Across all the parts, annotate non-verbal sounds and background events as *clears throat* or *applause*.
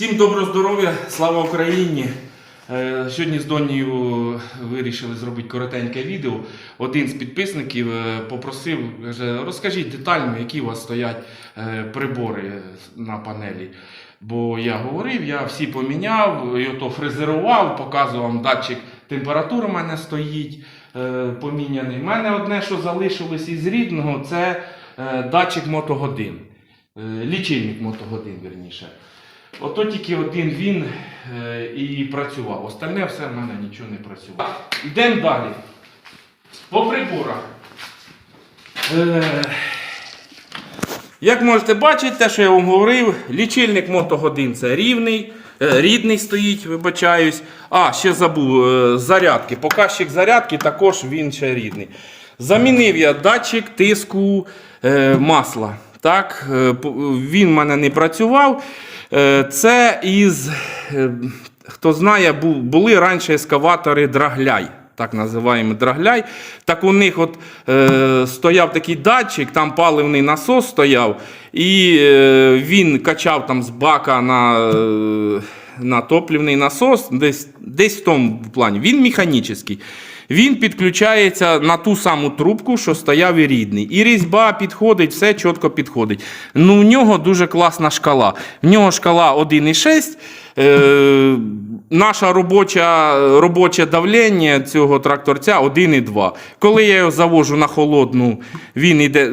Всім доброго здоров'я, слава Україні! Е, Сьогодні з Донію вирішили зробити коротеньке відео. Один з підписників е, попросив, каже, розкажіть детально, які у вас стоять е, прибори на панелі. Бо я говорив, я всі поміняв, і ото фрезерував, показував вам датчик температури у мене стоїть поміняний. У мене одне, що залишилось із рідного, це датчик мотогодин. Лічильник мотогодин, верніше. Ото тільки один він е, і працював. Остальне все в мене нічого не працювало. Йдемо далі. По приборах. Е, як можете бачити, те, що я вам говорив, лічильник мотогодин це рівний, е, рідний стоїть, вибачаюсь. А, ще забув, зарядки. Показчик зарядки також він ще рідний. Замінив я датчик тиску масла. Так, він в мене не працював. Е, Це із, е, хто знає, були раніше ескаватори Драгляй. Так називаємо драгляй. Так у них от, е, стояв такий датчик, там паливний насос стояв, і е, він качав там з бака на, е, на топливний насос, десь, десь в тому плані. Він механічний. Він підключається на ту саму трубку, що стояв і рідний. І різьба підходить, все чітко підходить. Ну, в нього дуже класна шкала. В нього шкала 1,6. Е, наша робоча, робоче давлення цього тракторця 1,2. Коли я його завожу на холодну, він іде, е,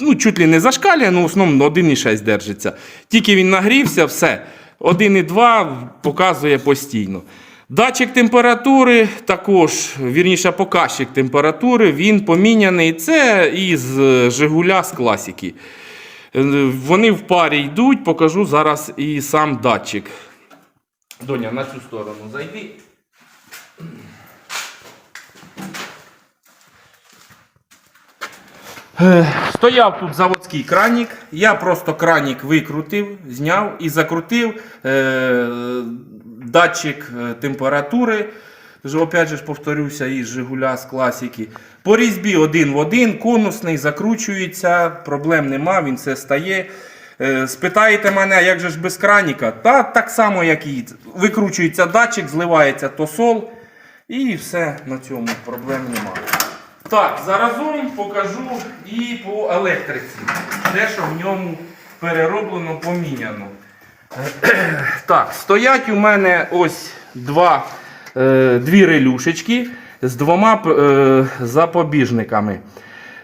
ну, чуть ли не зашкалює, ну в основному 1,6 держиться. Тільки він нагрівся, все. 1,2 показує постійно. Датчик температури також, вірніше, показчик температури, він поміняний. Це із е, Жигуля з класики. Е, Вони в парі йдуть, покажу зараз і сам датчик. Доня, на цю сторону зайди. Стояв тут заводський кранік. Я просто кранік викрутив, зняв і закрутив е, датчик е, температури. Опять же повторюся, із Жигуля з класики. По різьбі один в один, конусний, закручується, проблем нема, він все стає. Е, Спитаєте мене, як же ж без краніка? Та так само, як і викручується датчик, зливається тосол і все на цьому проблем немає. Так, заразом покажу і по електриці. Те, що в ньому перероблено, поміняно. *clears throat* Так, стоять у мене ось два, е, дві релюшечки з двома е, запобіжниками.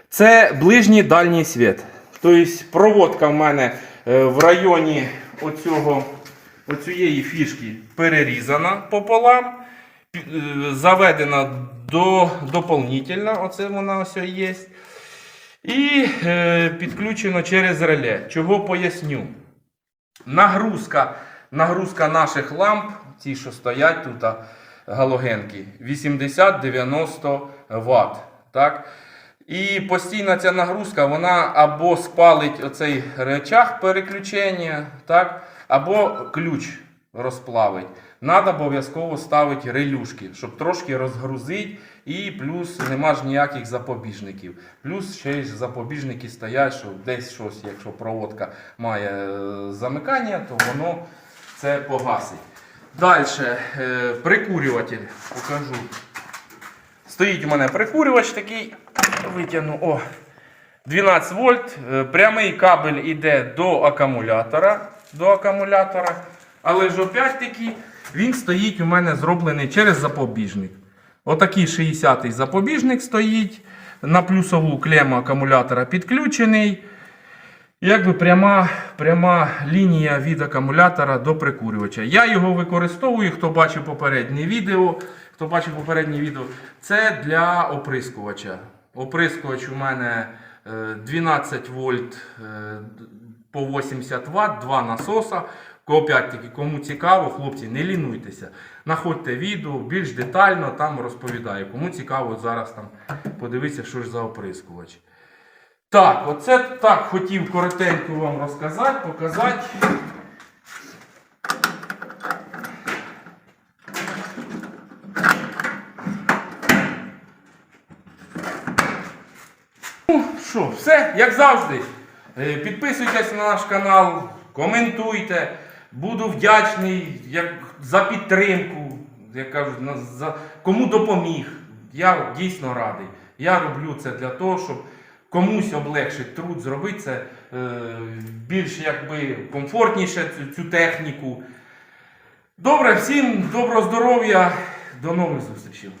Це ближній дальній світ. Тобто проводка в мене е, в районі оцього, оцієї фішки перерізана пополам, заведена до, дополнительно, оце вона ось є. І е, підключено через реле. Чого поясню? Нагрузка, нагрузка наших ламп, ті, що стоять тут, галогенки, 80-90 Вт. Так? І постійна ця нагрузка, вона або спалить оцей речах переключення, так? або ключ розплавить. Надо обов'язково ставити релюшки, щоб трошки розгрузити. І плюс нема ж ніяких запобіжників. Плюс ще ж запобіжники стоять, що десь щось, якщо проводка має е, замикання, то воно це погасить. Далі, е, прикурюватель покажу. Стоїть у мене прикурювач такий. Витягну. О, 12 вольт. Е, Прямий кабель йде до акумулятора. До акумулятора. Але ж опять-таки він стоїть у мене зроблений через запобіжник. Отакий 60-й запобіжник стоїть. На плюсову клему акумулятора підключений. Якби пряма, пряма лінія від акумулятора до прикурювача. Я його використовую, хто бачив попереднє відео. Хто бачив попереднє відео, це для оприскувача. Оприскувач у мене е, 12 вольт е, по 80 Вт, два насоса. Опять-таки, кому цікаво, хлопці, не лінуйтеся. Находьте відео більш детально, там розповідаю. Кому цікаво, зараз там подивитися, що ж за оприскувач. Так, оце так хотів коротенько вам розказати, показати. Ну що, все, як завжди. Е, Підписуйтесь на наш канал, коментуйте. Буду вдячний як, за підтримку, як кажуть, за, кому допоміг. Я дійсно радий. Я роблю це для того, щоб комусь облегшити труд, зробити це е, більш якби, комфортніше цю, цю техніку. Добре, всім доброго здоров'я, до нових зустрічей.